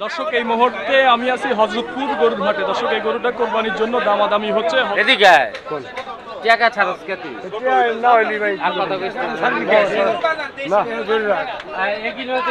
দর্শক এই মুহূর্তে আমি আছি হজরতপুর গরুর হাটে দর্শক এই গরুটা কোরবানির জন্য দামাদামি হচ্ছে এদিকে টাকা ছাড়স কে তুই? না। হয় না না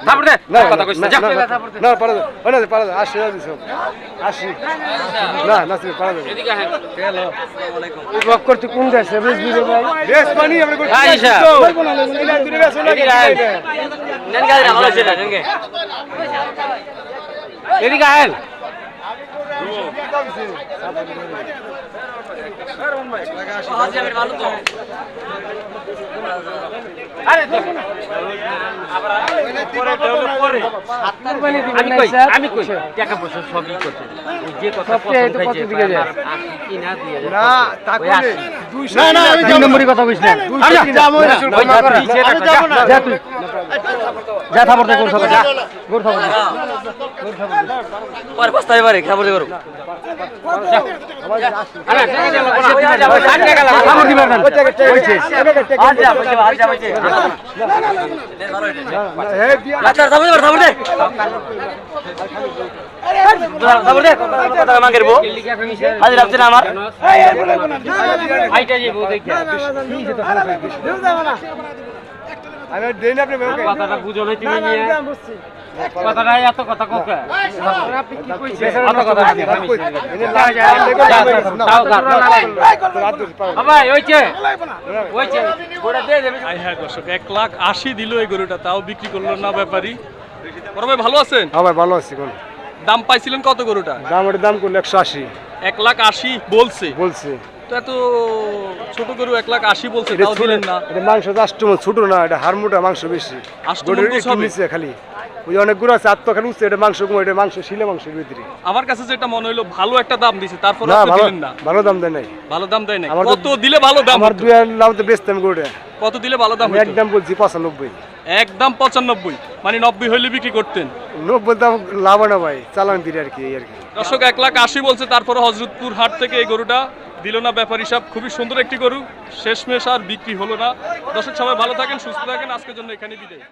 না কথা কইস না যা না পারা যাবে না পারা আশি হাজার দিছো আশি না না তুমি পারা যাবে এদিকে আয় রক করতে কোন দেশে বুঝবি রে ভাই বেশ পানি আমরা করতে আইসা। বলব না ইলা দূরে বেশ না এদিকে। নেন গাড়ি ভালো আছে না নেন গে এদিকে আয় আমি কই? আমি কই? টাকা পয়সা সবই করতে ওই যে কথা পছন্দ হয়েছে না দিয়ে। না তা আসি। 200 না আমি দুই নম্বরই কথা কইছ না। আমি যাব না। আমি যা, না। যা। তুই। যা থাপড় দে গরু থাপড় যা গরু থাপড় দে। পরে পস্তাই পারে খাবার দে গরু আচ্ছা, আমার? আইটা যে বউ দেখিয়া। আমি দেই না আপনি মেমকে কথাটা বুঝো নাই তুমি নিয়ে। কথাটা এত কথা কোকা। অত কথা বুঝি না, আমি না। তাও। বাবা, ওইছে, ওইছে। গোটা দিয়ে দেবে। আই হ্যাঁ দর্শক এক লাখ আশি দিল এই গরুটা তাও বিক্রি করল না ব্যাপারী বড় ভাই ভালো আছেন আমার ভালো আছি কোন দাম পাইছিলেন কত গরুটা দাম ওর দাম করল একশো আশি এক লাখ আশি বলছে বলছে তো এত ছোট গরু এক লাখ আশি বলছে তাও দিলেন না। এটা মাংস আষ্টমন ছোট না এটা মাংস বেশি। আষ্টমন? নিচে খালি। ওই আছে আত্ম খালি উঠছে এটা মাংস কম এটা মাংস শিলে মাংসের ভিতরে। আমার কাছে যেটা মনে হলো ভালো একটা দাম দিছে তারপর আপনি ভালো দিলেন না। ভালো দাম দেয় নাই। ভালো দাম দেয় না আমার তো- কত দিলে ভালো দাম আমার হতো? দুই লাভ তো বেচতাম গরুটা। কত দিলে ভালো দাম একদম বলছি পঁচানব্বই। একদম পঁচানব্বই। মানে নব্বই হইলে বিক্রি করতেন। নব্বই দাম লাভ ভাই, চালান দিলে আর কি আর কি। দর্শক, এক লাখ আশি বলছে, তারপরে হজরতপুর হাট থেকে এই গরুটা দিল না ব্যাপারী হিসাব খুবই সুন্দর একটি গরু, শেষমেশ আর বিক্রি হলো না। দর্শক, সবাই ভালো থাকেন, সুস্থ থাকেন। আজকের জন্য এখানে বিদায়।